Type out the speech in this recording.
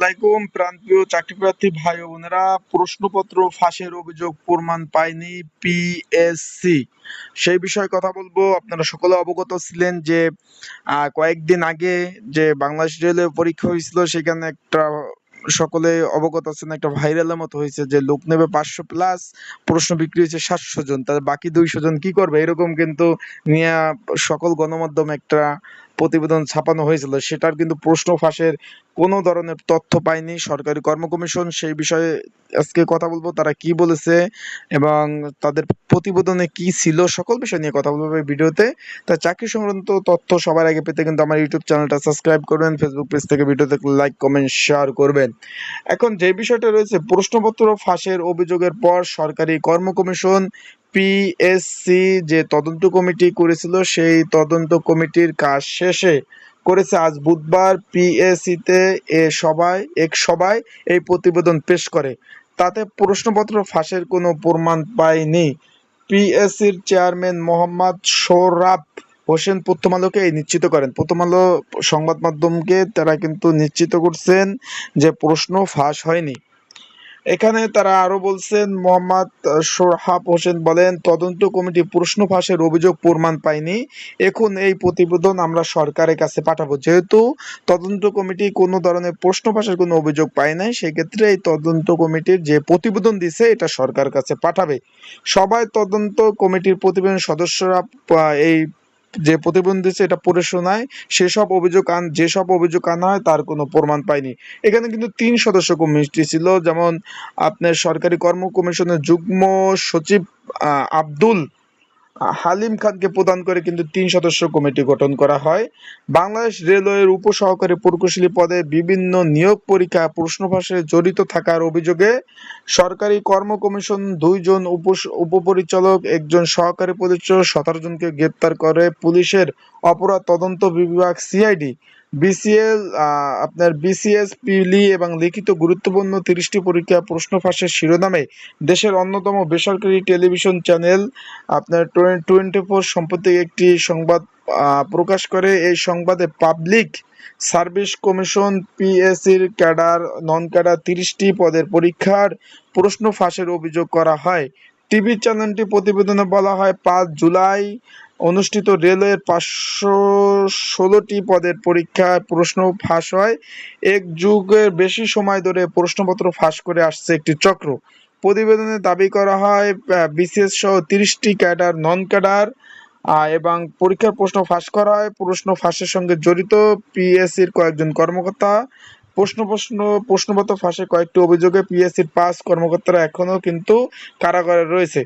আলাইকুম। প্রান্তীয় চাকরিপ্রার্থী ভাই ও বোনেরা, প্রশ্নপত্র ফাঁসের অভিযোগ প্রমাণ পায়নি পিএসসি সেই বিষয়ে কথা বলব। আপনারা সকলে অবগত ছিলেন যে কয়েকদিন আগে যে বাংলাদেশ রেলওয়ে পরীক্ষা হয়েছিল, সেখানে একটা সকলে অবগত আছেন একটা ভাইরালের মতো হয়েছে যে লোক নেবে পাঁচশো প্লাস প্রশ্ন বিক্রি হয়েছে সাতশো জন। তাহলে বাকি দুইশো জন কি করবে? এরকম কিন্তু নিয়ে সকল গণমাধ্যমে একটা প্রতিবেদন ছাপানো হয়েছিল। সেটার কিন্তু প্রশ্ন ফাঁসের কোনো ধরনের তথ্য পায়নি সরকারি কর্ম কমিশন সেই বিষয়ে আজকে কথা বলব, তারা কি বলেছে এবং তাদের প্রতিবেদনে কি ছিল সকল বিষয় নিয়ে কথা বলব এই ভিডিওতে। তা চাকরি সংক্রান্ত তথ্য সবার আগে পেতে কিন্তু আমার ইউটিউব চ্যানেলটা সাবস্ক্রাইব করবেন ফেসবুক পেজ থেকে ভিডিওতে লাইক, কমেন্ট শেয়ার করবেন। এখন যে বিষয়টা রয়েছে, প্রশ্নপত্র ফাঁসের অভিযোগের পর সরকারি কর্ম কমিশন পিএসসি যে তদন্ত কমিটি করেছিল, সেই তদন্ত কমিটির কাজ শেষে করেছে আজ বুধবার পিএসিতে এ সভায়, এক সভায় এই প্রতিবেদন পেশ করে। তাতে প্রশ্নপত্র ফাঁসের কোনো প্রমাণ পায়নি। পিএসসির চেয়ারম্যান মোহাম্মদ সোহরাব হোসেন প্রথম আলোকে এই নিশ্চিত করেন। প্রথম আলো সংবাদ মাধ্যমকে তারা কিন্তু নিশ্চিত করছেন যে প্রশ্ন ফাঁস হয়নি। এখানে তারা আরও বলছেন, মোহাম্মদ সোহাব হোসেন বলেন, তদন্ত কমিটি প্রশ্ন ফাঁসের অভিযোগ প্রমাণ পায়নি। এখন এই প্রতিবেদন আমরা সরকারের কাছে পাঠাবো। যেহেতু তদন্ত কমিটি কোনো ধরনের প্রশ্ন ফাঁসের কোনো অভিযোগ পায় নাই, সেক্ষেত্রে এই তদন্ত কমিটির যে প্রতিবেদন দিছে, এটা সরকার কাছে পাঠাবে। সবাই তদন্ত কমিটির প্রতিবেদন সদস্যরা এই যে প্রতিবন্ধী এটা পড়ে শোনায়, সেসব অভিযোগ আন, যেসব অভিযোগ আনা হয় তার কোনো প্রমাণ পায়নি। এখানে কিন্তু তিন সদস্য কমিটি ছিল, যেমন আপনার সরকারি কর্ম কমিশনের যুগ্ম সচিব আব্দুল হালিম খানকে প্রদান করে কিন্তু তিন সদস্য কমিটি গঠন করা হয়। বাংলাদেশ রেলওয়ের উপসহকারী প্রকৌশলী পদে বিভিন্ন নিয়োগ পরীক্ষা প্রশ্ন জড়িত থাকার অভিযোগে সরকারি কর্ম কমিশন দুইজন উপ উপপরিচালক, একজন সহকারী পরিচালক, সতেরো জনকে গ্রেপ্তার করে পুলিশের অপরাধ তদন্ত বিভাগ সিআইডি। বিসিএল আপনার বিসিএস পিলি এবং লিখিত গুরুত্বপূর্ণ তিরিশটি পরীক্ষা প্রশ্ন ফাঁসের শিরোনামে দেশের অন্যতম বেসরকারি টেলিভিশন চ্যানেল, আপনার টোয়েন্টি ফোর সম্প্রতি একটি সংবাদ প্রকাশ করে। এই সংবাদে পাবলিক সার্ভিস কমিশন পিএসসির ক্যাডার, নন ক্যাডার তিরিশটি পদের পরীক্ষার প্রশ্ন ফাঁসের অভিযোগ করা হয়। টিভি চ্যানেলটি প্রতিবেদনে বলা হয়, পাঁচ জুলাই অনুষ্ঠিত রেলওয়ের পাঁচশো ষোলোটি পদের পরীক্ষায় প্রশ্ন ফাঁস হয়। এক যুগের বেশি সময় ধরে প্রশ্নপত্র ফাঁস করে আসছে একটি চক্র। প্রতিবেদনে দাবি করা হয় বিসিএস সহ তিরিশটি ক্যাডার নন ক্যাডার এবং পরীক্ষার প্রশ্ন ফাঁস করা হয়। প্রশ্ন ফাঁসের সঙ্গে জড়িত পিএসসির কয়েকজন কর্মকর্তা। প্রশ্ন প্রশ্ন, প্রশ্নপত্র ফাঁসে কয়েকটি অভিযোগে পিএসসির পাঁচ কর্মকর্তারা এখনও কিন্তু কারাগারে রয়েছে।